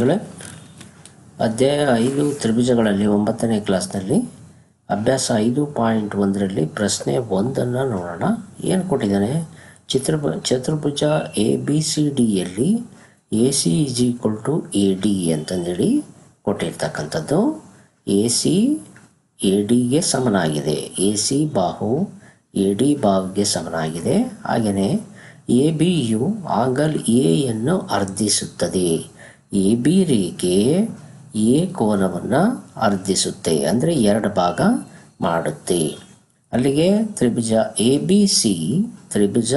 ಗಳೇ ಅಧ್ಯಾಯ ಐದು, ತ್ರಿಭುಜಗಳಲ್ಲಿ ಒಂಬತ್ತನೇ ಕ್ಲಾಸ್ನಲ್ಲಿ ಅಭ್ಯಾಸ ಐದು ಪಾಯಿಂಟ್ ಒಂದರಲ್ಲಿ ಪ್ರಶ್ನೆ ಒಂದನ್ನು ನೋಡೋಣ. ಏನು ಕೊಟ್ಟಿದ್ದಾನೆ? ಚಿತ್ರಭು, ಚತುರ್ಭುಜ A B C ಡಿಯಲ್ಲಿ A C is equal to A D ಅಂತಂದೇಳಿ ಕೊಟ್ಟಿರ್ತಕ್ಕಂಥದ್ದು. ಎ ಸಿ ಎ ಡಿಗೆ ಸಮನಾಗಿದೆ. ಎ ಸಿ ಬಾಹು ಎ ಡಿ ಬಾಹುಗೆ ಸಮನಾಗಿದೆ. ಹಾಗೆಯೇ ಎ ಬಿಯು ಆಂಗಲ್ ಎಯನ್ನು ಅರ್ಧಿಸುತ್ತದೆ. ಎ ಬಿ ರೇಖೆ ಎ ಕೋನವನ್ನು ಅರ್ಧಿಸುತ್ತೆ. ಅಂದರೆ ಎರಡು ಭಾಗ ಮಾಡುತ್ತೆ. ಅಲ್ಲಿಗೆ ತ್ರಿಭುಜ ಎ ಬಿ ಸಿ, ತ್ರಿಭುಜ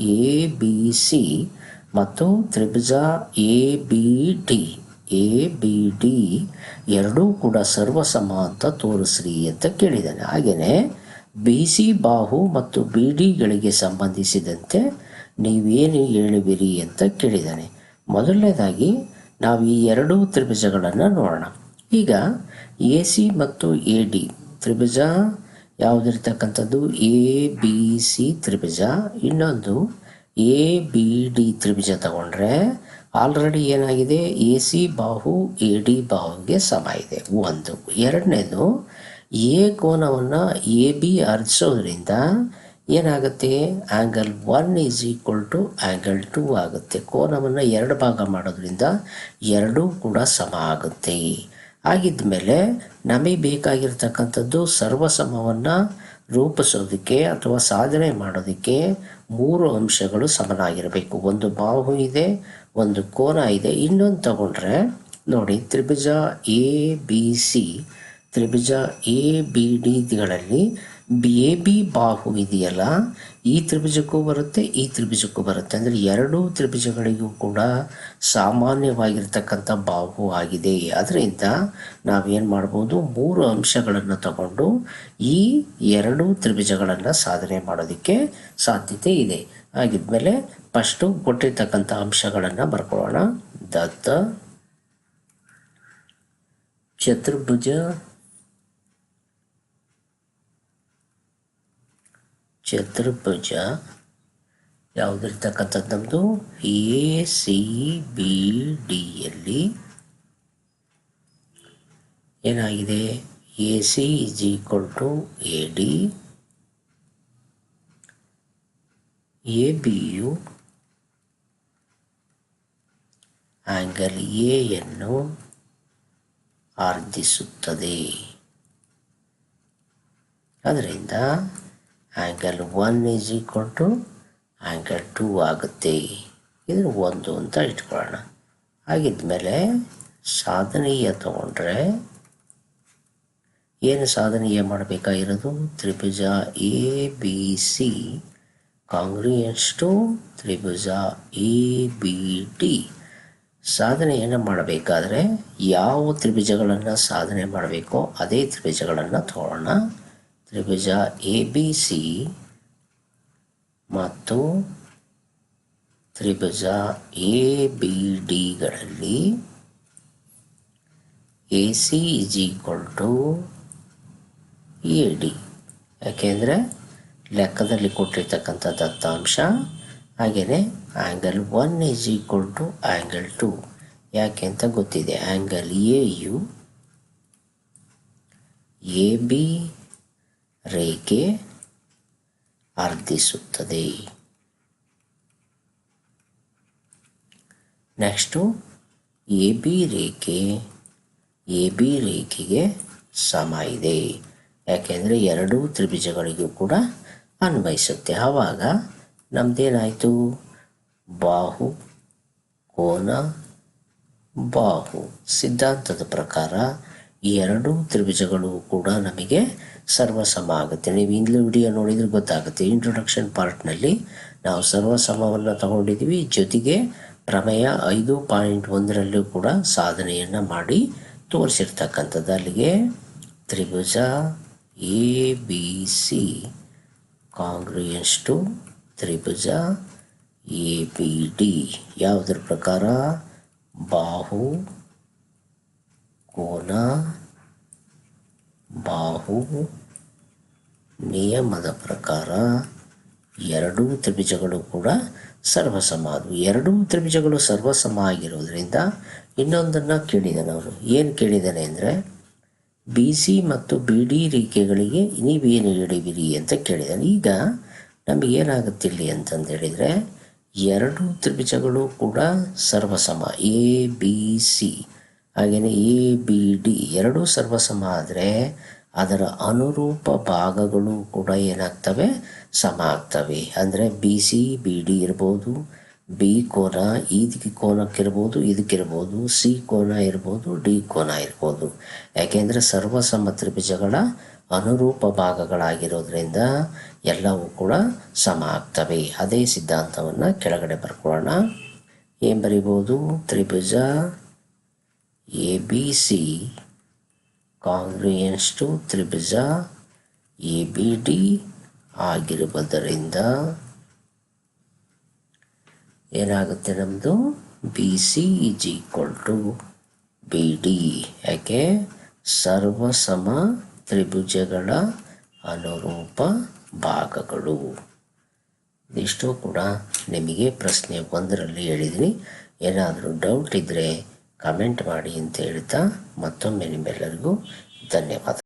ಎ ಬಿ ಸಿ ಮತ್ತು ತ್ರಿಭುಜ A B D. A B D ಎರಡೂ ಕೂಡ ಸರ್ವಸಮ ಅಂತ ತೋರಿಸ್ರಿ ಅಂತ ಕೇಳಿದ್ದಾನೆ. ಹಾಗೆಯೇ ಬಿ ಸಿ ಬಾಹು ಮತ್ತು ಬಿ ಡಿಗಳಿಗೆ ಸಂಬಂಧಿಸಿದಂತೆ ನೀವೇನು ಹೇಳುವಿರಿ ಅಂತ ಕೇಳಿದ್ದಾನೆ. ಮೊದಲನೇದಾಗಿ ನಾವು ಈ ಎರಡೂ ತ್ರಿಭುಜಗಳನ್ನು ನೋಡೋಣ. ಈಗ ಎ, ಸಿ ಮತ್ತು ಎ, ಡಿ ತ್ರಿಭುಜ ಯಾವುದಿರ್ತಕ್ಕಂಥದ್ದು? ಎ, ಬಿ, ಸಿ ತ್ರಿಭುಜ. ಇನ್ನೊಂದು ಎ, ಬಿ, ಡಿ ತ್ರಿಭುಜ ತಗೊಂಡ್ರೆ ಆಲ್ರೆಡಿ ಏನಾಗಿದೆ? ಎ, ಸಿ ಬಾಹು, ಎ, ಡಿ ಬಾಹುಗೆ ಸಮ ಇದೆ. ಒಂದು. ಎರಡನೇದು ಎ ಕೋನವನ್ನು ಎ, ಬಿ ಅರ್ಧಿಸೋದ್ರಿಂದ ಏನಾಗುತ್ತೆ? Angle one is equal to angle two ಆಗುತ್ತೆ. ಕೋನವನ್ನು ಎರಡು ಭಾಗ ಮಾಡೋದ್ರಿಂದ ಎರಡೂ ಕೂಡ ಸಮ ಆಗುತ್ತೆ. ಆಗಿದ್ದ ಮೇಲೆ ನಮಗೆ ಬೇಕಾಗಿರ್ತಕ್ಕಂಥದ್ದು ಸರ್ವಸಮವನ್ನು ರೂಪಿಸೋದಕ್ಕೆ ಅಥವಾ ಸಾಧನೆ ಮಾಡೋದಕ್ಕೆ ಮೂರು ಅಂಶಗಳು ಸಮನಾಗಿರಬೇಕು. ಒಂದು ಬಾಹು ಇದೆ, ಒಂದು ಕೋನ ಇದೆ. ಇನ್ನೊಂದು ತಗೊಂಡ್ರೆ ನೋಡಿ, ತ್ರಿಭುಜ ಎ ಬಿ ಸಿ ತ್ರಿಭುಜ ಎ ಬಿ ಡಿಗಳಲ್ಲಿ ಎ ಬಿ ಬಾಹು ಇದೆಯಲ್ಲ ಈ ತ್ರಿಭುಜಕ್ಕೂ ಬರುತ್ತೆ, ಈ ತ್ರಿಭುಜಕ್ಕೂ ಬರುತ್ತೆ. ಅಂದರೆ ಎರಡೂ ತ್ರಿಭುಜಗಳಿಗೂ ಕೂಡ ಸಾಮಾನ್ಯವಾಗಿರ್ತಕ್ಕಂಥ ಬಾಹು ಆಗಿದೆ. ಅದರಿಂದ ನಾವೇನು ಮಾಡ್ಬೋದು, ಮೂರು ಅಂಶಗಳನ್ನು ತಗೊಂಡು ಈ ಎರಡೂ ತ್ರಿಭುಜಗಳನ್ನು ಸಾಧನೆ ಮಾಡೋದಕ್ಕೆ ಸಾಧ್ಯತೆ ಇದೆ. ಹಾಗಿದ್ಮೇಲೆ ಫಸ್ಟು ಕೊಟ್ಟಿರ್ತಕ್ಕಂಥ ಅಂಶಗಳನ್ನು ಬರ್ಕೊಳ್ಳೋಣ. ದತ್ತ, ಚತುರ್ಭುಜ ಚತುರ್ಭುಜ, ಯಾವುದಿರ್ತಕ್ಕಂಥದ್ದು ನಮ್ಮದು ಎ ಸಿ ಬಿ ಡಿಯಲ್ಲಿ ಏನಾಗಿದೆ? A C is equal to A D A ಬಿಯು angle ಎಯನ್ನು ಆರ್ಧಿಸುತ್ತದೆ. ಅದರಿಂದ angle one is equal to angle two ಆಗುತ್ತೆ. ಇದು ಒಂದು ಅಂತ ಇಟ್ಕೊಳ್ಳೋಣ. ಹಾಗಿದ್ಮೇಲೆ ಸಾಧನೀಯ ತಗೊಂಡ್ರೆ ಏನು ಸಾಧನೀಯ ಮಾಡಬೇಕಾಗಿರೋದು? ತ್ರಿಭುಜ A B C congruence to Tribhuja A B T ಸಾಧನೆಯನ್ನು ಮಾಡಬೇಕಾದ್ರೆ ಯಾವ ತ್ರಿಭುಜಗಳನ್ನು ಸಾಧನೆ ಮಾಡಬೇಕೋ ಅದೇ ತ್ರಿಭುಜಗಳನ್ನು ತಗೊಳ್ಳೋಣ. ತ್ರಿಭುಜ ಎ ಬಿ ಸಿ ಮತ್ತು ತ್ರಿಭುಜ A B ಡಿಗಳಲ್ಲಿ A C is equal to A D ಯಾಕೆಂದರೆ ಲೆಕ್ಕದಲ್ಲಿ ಕೊಟ್ಟಿರ್ತಕ್ಕಂಥ ದತ್ತಾಂಶ, ಹಾಗೆಯೇ angle one is equal to angle two ಯಾಕೆ ಅಂತ ಗೊತ್ತಿದೆ. ಆ್ಯಂಗಲ್ ಎ ಯು ಎ ಬಿ ರೇಖೆ ಅರ್ಧಿಸುತ್ತದೆ. ನೆಕ್ಸ್ಟು ಎ ಬಿ ರೇಖೆ. ಎ ಬಿ ರೇಖೆಗೆ ಸಮ ಇದೆ. ಯಾಕೆಂದರೆ ಎರಡೂ ತ್ರಿಭುಜಗಳಿಗೂ ಕೂಡ ಅನ್ವಯಿಸುತ್ತೆ. ಆವಾಗ ನಮ್ಮದೇನಾಯಿತು ಬಾಹು ಕೋನ ಬಾಹು. ಸಿದ್ಧಾಂತದ ಪ್ರಕಾರ ಈ ಎರಡೂ ತ್ರಿಭುಜಗಳು ಕೂಡ ನಮಗೆ ಸರ್ವಸಮ ಆಗುತ್ತೆ ನೀವು ಇಂದ್ಲು ವಿಡಿಯೋ ನೋಡಿದ್ರೆ ಗೊತ್ತಾಗುತ್ತೆ. ಇಂಟ್ರೊಡಕ್ಷನ್ ಪಾರ್ಟ್ನಲ್ಲಿ ನಾವು ಸರ್ವಸಮವನ್ನು ತಗೊಂಡಿದ್ದೀವಿ. ಜೊತೆಗೆ ಪ್ರಮೇಯ ಐದು ಪಾಯಿಂಟ್ ಒಂದರಲ್ಲೂ ಕೂಡ ಸಾಧನೆಯನ್ನು ಮಾಡಿ ತೋರಿಸಿರ್ತಕ್ಕಂಥದ್ದು. ಅಲ್ಲಿಗೆ ತ್ರಿಭುಜ A, B, C congruence to Tribhuja A, B, D. ಯಾವುದ್ರ ಪ್ರಕಾರ? ಬಾಹು, ಕೋನ ಬಾಹು ನಿಯಮದ ಪ್ರಕಾರ ಎರಡೂ ತ್ರಿಭುಜಗಳು ಕೂಡ ಸರ್ವಸಮ ಅದು ಎರಡೂ ತ್ರಿಭುಜಗಳು ಸರ್ವಸಮ ಆಗಿರೋದ್ರಿಂದ ಇನ್ನೊಂದನ್ನು ಕೇಳಿದ್ದಾನೆ ಅವರು ಏನು ಕೇಳಿದ್ದಾನೆ ಅಂದರೆ ಬಿ ಸಿ ಮತ್ತು ಬಿ ಡಿ ರೇಖೆಗಳಿಗೆ ನೀವೇನು ಹೇಳಿವಿರಿ ಅಂತ ಕೇಳಿದ್ದಾನೆ ಈಗ ನಮಗೇನಾಗುತ್ತೆ ಇಲ್ಲಿ ಅಂತಂದು ಹೇಳಿದರೆ ಎರಡು ತ್ರಿಭುಜಗಳು ಕೂಡ ಸರ್ವಸಮ. ಎ ಬಿ ಸಿ ಹಾಗೆಯೇ ಎ ಬಿ ಡಿ ಎರಡೂ ಸರ್ವಸಮ ಆದರೆ ಅದರ ಅನುರೂಪ ಭಾಗಗಳು ಕೂಡ ಏನಾಗ್ತವೆ? ಸಮ ಆಗ್ತವೆ ಅಂದರೆ ಬಿ ಸಿ ಬಿ ಡಿ ಇರ್ಬೋದು ಬಿ ಕೋನ ಇದಕ್ಕೆ ಕೋನಕ್ಕಿರ್ಬೋದು ಇದಕ್ಕಿರ್ಬೋದು ಸಿ ಕೋನ ಇರ್ಬೋದು ಡಿ ಕೋನ ಇರ್ಬೋದು. ಯಾಕೆಂದರೆ ಸರ್ವಸಮ ತ್ರಿಭುಜಗಳ ಅನುರೂಪ ಭಾಗಗಳಾಗಿರೋದ್ರಿಂದ ಎಲ್ಲವೂ ಕೂಡ ಸಮ ಆಗ್ತವೆ ಅದೇ ಸಿದ್ಧಾಂತವನ್ನು ಕೆಳಗಡೆ ಬರ್ಕೊಳ್ಳೋಣ. ಏನು ಬರಿಬೋದು? ತ್ರಿಭುಜ A B C congruence to Tribhuja A B D ಆಗಿರುವುದರಿಂದ ಏನಾಗುತ್ತೆ ನಮ್ಮದು B C is equal to B D ಯಾಕೆ? ಸರ್ವಸಮ ತ್ರಿಭುಜಗಳ ಅನುರೂಪ ಭಾಗಗಳು. ಇಷ್ಟು ಕೂಡ ನಿಮಗೆ ಪ್ರಶ್ನೆ ಒಂದರಲ್ಲಿ ಹೇಳಿದ್ದೀನಿ. ಏನಾದರೂ ಡೌಟ್ ಇದ್ದರೆ ಕಮೆಂಟ್ ಮಾಡಿ ಅಂತ ಹೇಳ್ತಾ ಮತ್ತೊಮ್ಮೆ ನಿಮ್ಮೆಲ್ಲರಿಗೂ ಧನ್ಯವಾದ